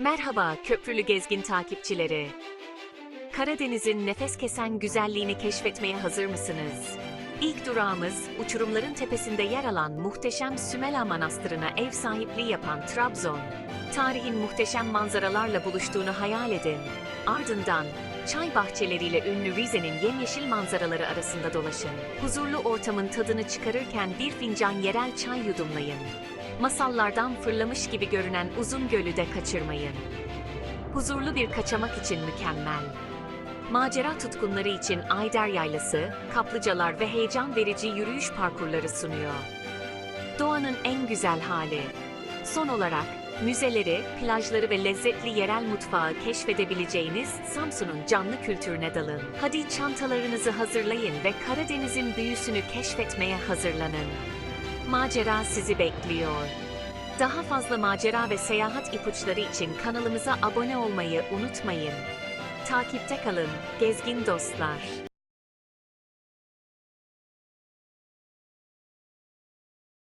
Merhaba köprülü gezgin takipçileri. Karadeniz'in nefes kesen güzelliğini keşfetmeye hazır mısınız? İlk durağımız uçurumların tepesinde yer alan muhteşem Sümela Manastırı'na ev sahipliği yapan Trabzon. Tarihin muhteşem manzaralarla buluştuğunu hayal edin. Ardından çay bahçeleriyle ünlü Rize'nin yemyeşil manzaraları arasında dolaşın. Huzurlu ortamın tadını çıkarırken bir fincan yerel çay yudumlayın. Masallardan fırlamış gibi görünen uzun gölü de kaçırmayın. Huzurlu bir kaçamak için mükemmel. Macera tutkunları için Ayder Yaylası, kaplıcalar ve heyecan verici yürüyüş parkurları sunuyor. Doğanın en güzel hali. Son olarak müzeleri, plajları ve lezzetli yerel mutfağı keşfedebileceğiniz Samsun'un canlı kültürüne dalın. Hadi çantalarınızı hazırlayın ve Karadeniz'in büyüsünü keşfetmeye hazırlanın. Macera sizi bekliyor. Daha fazla macera ve seyahat ipuçları için kanalımıza abone olmayı unutmayın. Takipte kalın, gezgin dostlar.